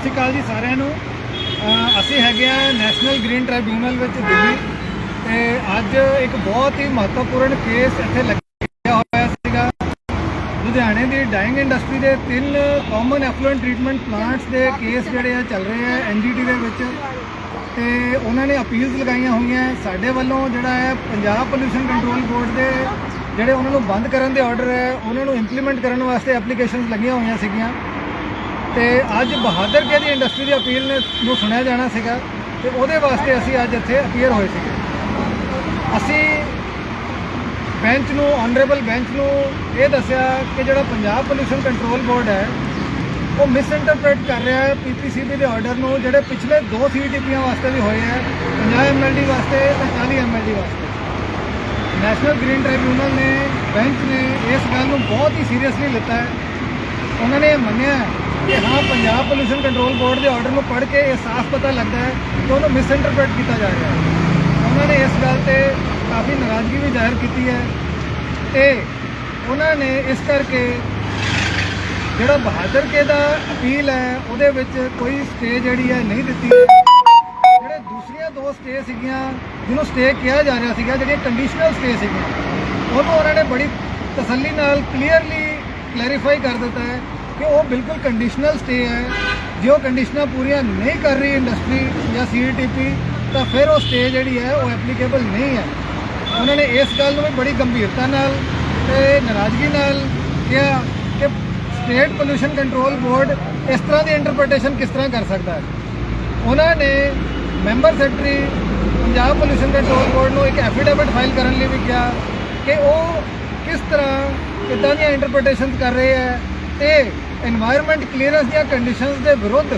ਸਤਿ ਸ਼੍ਰੀ ਅਕਾਲ ਜੀ ਸਾਰਿਆਂ ਨੂੰ। ਅਸੀਂ ਹੈਗੇ ਆ ਨੈਸ਼ਨਲ ਗ੍ਰੀਨ ਟ੍ਰਿਬਿਊਨਲ ਵਿੱਚ ਦਿੱਲੀ। ਤੇ ਅੱਜ ਇੱਕ ਬਹੁਤ ਹੀ ਮਹੱਤਵਪੂਰਨ ਕੇਸ ਇੱਥੇ ਲੱਗਿਆ ਹੋਇਆ ਸੀਗਾ। ਲੁਧਿਆਣੇ ਦੀ ਡਾਈਂਗ ਇੰਡਸਟਰੀ ਦੇ ਤਿੰਨ ਕਾਮਨ ਐਫਲੂਐਂਟ ਟ੍ਰੀਟਮੈਂਟ ਪਲਾਂਟਸ ਦੇ ਕੇਸ ਜਿਹੜੇ ਆ ਚੱਲ ਰਹੇ ਆ ਐਨਜੀਟੀ ਦੇ ਵਿੱਚ। ਤੇ ਉਹਨਾਂ ਨੇ ਅਪੀਲਸ ਲਗਾਈਆਂ ਹੋਈਆਂ। ਸਾਡੇ ਵੱਲੋਂ ਜਿਹੜਾ ਹੈ ਪੰਜਾਬ ਪੋਲੂਸ਼ਨ ਕੰਟਰੋਲ ਬੋਰਡ ਦੇ ਜਿਹੜੇ ਉਹਨਾਂ ਨੂੰ ਬੰਦ ਕਰਨ ਦੇ ਆਰਡਰ ਹੈ, ਉਹਨਾਂ ਨੂੰ ਇੰਪਲੀਮੈਂਟ ਕਰਨ ਵਾਸਤੇ ਐਪਲੀਕੇਸ਼ਨਸ ਲੱਗੀਆਂ ਹੋਈਆਂ ਸੀਗੀਆਂ। ਤੇ ਅੱਜ ਬਹਾਦਰ ਕੇ ਦੀ ਇੰਡਸਟਰੀ ਦੀ ਅਪੀਲ ਨੇ ਨੂੰ ਸੁਣਿਆ ਜਾਣਾ ਸੀਗਾ ਤੇ ਉਹਦੇ ਵਾਸਤੇ ਅਸੀਂ ਅੱਜ ਇੱਥੇ ਅਪੀਅਰ ਹੋਏ ਸੀਗੇ। ਅਸੀਂ ਬੈਂਚ ਨੂੰ ਆਨਰੇਬਲ ਬੈਂਚ ਨੂੰ ਇਹ ਦੱਸਿਆ ਕਿ ਜਿਹੜਾ ਪੰਜਾਬ ਪੋਲੂਸ਼ਨ ਕੰਟਰੋਲ ਬੋਰਡ ਹੈ, ਉਹ ਮਿਸਇੰਟਰਪ੍ਰੀਟ ਕਰ ਰਿਹਾ ਹੈ ਪੀਪੀਸੀਬੀ ਦੇ ਆਰਡਰ ਨੂੰ, ਜਿਹੜੇ ਪਿਛਲੇ ਦੋ ਸੀਟੀਪੀਆਂ ਵਾਸਤੇ ਵੀ ਹੋਏ ਹੈ 50 ਐਮਐਲਡੀ ਵਾਸਤੇ ਤੇ 40 ਐਮਐਲਡੀ ਵਾਸਤੇ। ਨੈਸ਼ਨਲ ਗ੍ਰੀਨ ਟ੍ਰਿਬਿਊਨਲ ਨੇ ਬੈਂਚ ਨੇ ਇਸ ਗੱਲ ਨੂੰ ਬਹੁਤ ਹੀ ਸੀਰੀਅਸਲੀ ਲਿੱਤਾ ਹੈ। ਉਹਨਾਂ ਨੇ ਇਹ ਮੰਨਿਆ ਕਿ ਹਾਂ, ਪੰਜਾਬ ਪੋਲੂਸ਼ਨ ਕੰਟਰੋਲ ਬੋਰਡ ਦੇ ਆਰਡਰ ਨੂੰ ਪੜ੍ਹ ਕੇ ਇਹ ਸਾਫ਼ ਪਤਾ ਲੱਗਦਾ ਹੈ ਕਿ ਉਹਨੂੰ ਮਿਸਇੰਟਰਪ੍ਰੀਟ ਕੀਤਾ ਜਾ ਰਿਹਾ ਹੈ। ਉਹਨਾਂ ਨੇ ਇਸ ਗੱਲ ਤੇ ਕਾਫੀ ਨਾਰਾਜ਼ਗੀ ਵੀ ਜ਼ਾਹਿਰ ਕੀਤੀ ਹੈ ਤੇ ਉਹਨਾਂ ਨੇ ਇਸ ਕਰਕੇ ਜਿਹੜਾ ਬਹਾਦਰ ਕੇ ਦਾ ਅਪੀਲ ਹੈ, ਉਹਦੇ ਵਿੱਚ ਕੋਈ ਸਟੇ ਜਿਹੜੀ ਹੈ ਨਹੀਂ ਦਿੱਤੀ ਜਿਹੜੇ ਦੂਸਰੀਆਂ ਦੋ ਸਟੇ ਸੀਗੀਆਂ, ਜਿਹਨੂੰ ਸਟੇ ਕਿਹਾ ਜਾ ਰਿਹਾ ਸੀਗਾ, ਜਿਹੜੀਆਂ ਕੰਡੀਸ਼ਨਲ ਸਟੇ ਸੀਗੀਆਂ, ਉਹਨੂੰ ਉਹਨਾਂ ਨੇ ਬੜੀ ਤਸੱਲੀ ਨਾਲ ਕਲੀਅਰਲੀ ਕਲੈਰੀਫਾਈ ਕਰ ਦਿੱਤਾ ਹੈ ਕਿ ਉਹ ਬਿਲਕੁਲ ਕੰਡੀਸ਼ਨਲ ਸਟੇ ਹੈ। ਜੇ ਉਹ ਕੰਡੀਸ਼ਨਾਂ ਪੂਰੀਆਂ ਨਹੀਂ ਕਰ ਰਹੀ ਇੰਡਸਟਰੀ ਜਾਂ ਸੀਟੀਪੀ ਤਾਂ ਫਿਰ ਉਹ ਸਟੇ ਜਿਹੜੀ ਹੈ, ਉਹ ਐਪਲੀਕੇਬਲ ਨਹੀਂ ਹੈ। ਉਹਨਾਂ ਨੇ ਇਸ ਗੱਲ ਨੂੰ ਵੀ ਬੜੀ ਗੰਭੀਰਤਾ ਨਾਲ ਤੇ ਨਾਰਾਜ਼ਗੀ ਨਾਲ ਕਿਹਾ ਕਿ ਸਟੇਟ ਪੋਲੂਸ਼ਨ ਕੰਟਰੋਲ ਬੋਰਡ ਇਸ ਤਰ੍ਹਾਂ ਦੀ ਇੰਟਰਪ੍ਰੀਟੇਸ਼ਨ ਕਿਸ ਤਰ੍ਹਾਂ ਕਰ ਸਕਦਾ ਹੈ। ਉਹਨਾਂ ਨੇ member secretary Punjab pollution control board ਨੂੰ ਇੱਕ ਐਫੀਡੇਵਿਟ ਫਾਈਲ ਕਰਨ ਲਈ ਵੀ ਕਿਹਾ ਕਿ ਉਹ ਕਿਸ ਤਰ੍ਹਾਂ ਕਿੱਦਾਂ ਦੀਆਂ ਇੰਟਰਪ੍ਰੀਟੇਸ਼ਨਸ ਕਰ ਰਹੇ ਹੈ ਤੇ এনवायरमेंट ਕਲੀਅਰੈਂਸ ਦੀਆਂ ਕੰਡੀਸ਼ਨਸ ਦੇ ਵਿਰੁੱਧ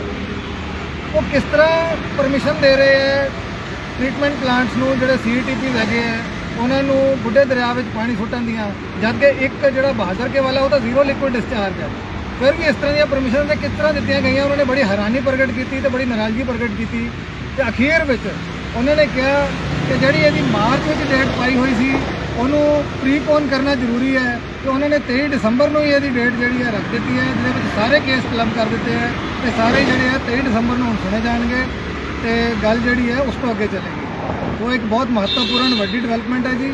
ਉਹ ਕਿਸ ਤਰ੍ਹਾਂ ਪਰਮਿਸ਼ਨ ਦੇ ਰਹੇ ਹੈ? ਟ੍ਰੀਟਮੈਂਟ ਪਲਾਂਟਸ ਨੂੰ ਜਿਹੜੇ ਸੀਟੀਪੀ ਹੈਗੇ ਆ ਉਹਨਾਂ ਨੂੰ ਬੁੱਢੇ ਦਰਿਆ ਵਿੱਚ ਪਾਣੀ ਸੁੱਟਣ ਦੀਆਂ, ਜਦ ਕਿ ਇੱਕ ਜਿਹੜਾ ਬਹਾਦਰ ਕੇ ਵਾਲਾ, ਉਹ ਤਾਂ ਜ਼ੀਰੋ ਲਿਕੁਇਡ ਡਿਸਚਾਰਜ ਹੈ। ਫਿਰ ਵੀ ਇਸ ਤਰ੍ਹਾਂ ਦੀਆਂ ਪਰਮਿਸ਼ਨ ਤੇ ਕਿਸ ਤਰ੍ਹਾਂ ਦਿੱਤੀਆਂ ਗਈਆਂ? ਉਹਨਾਂ ਨੇ ਬੜੀ ਹੈਰਾਨੀ ਪ੍ਰਗਟ ਕੀਤੀ ਤੇ ਬੜੀ ਨਾਰਾਜ਼ਗੀ ਪ੍ਰਗਟ ਕੀਤੀ। ਤੇ ਅਖੀਰ ਵਿੱਚ ਉਹਨਾਂ ਨੇ ਕਿਹਾ ਕਿ ਜਿਹੜੀ ਇਹਦੀ ਮਾਰਚ ਵਿੱਚ ਡੇਟ ਪਾਈ ਹੋਈ ਸੀ ਉਹਨੂੰ ਪ੍ਰੀਪੋਨ ਕਰਨਾ ਜ਼ਰੂਰੀ ਹੈ ਤੇ ਉਹਨਾਂ ਨੇ 23 ਦਸੰਬਰ ਨੂੰ ਹੀ ਇਹਦੀ ਡੇਟ ਜਿਹੜੀ ਹੈ ਰੱਖ ਦਿੱਤੀ ਹੈ, ਜਿਹਦੇ ਵਿੱਚ ਸਾਰੇ ਕੇਸ ਕਲਮ ਕਰ ਦਿੱਤੇ ਹੈ ਤੇ ਸਾਰੇ ਜਿਹੜੇ ਹੈ 23 ਦਸੰਬਰ ਨੂੰ ਹੁਣ ਸੁਣੇ ਜਾਣਗੇ ਤੇ ਗੱਲ ਜਿਹੜੀ ਹੈ ਉਸ ਤੋਂ ਅੱਗੇ ਚੱਲੇਗੀ। ਉਹ ਇੱਕ ਬਹੁਤ ਮਹੱਤਵਪੂਰਨ ਵੱਡੀ ਡਿਵੈਲਪਮੈਂਟ ਹੈ ਜੀ।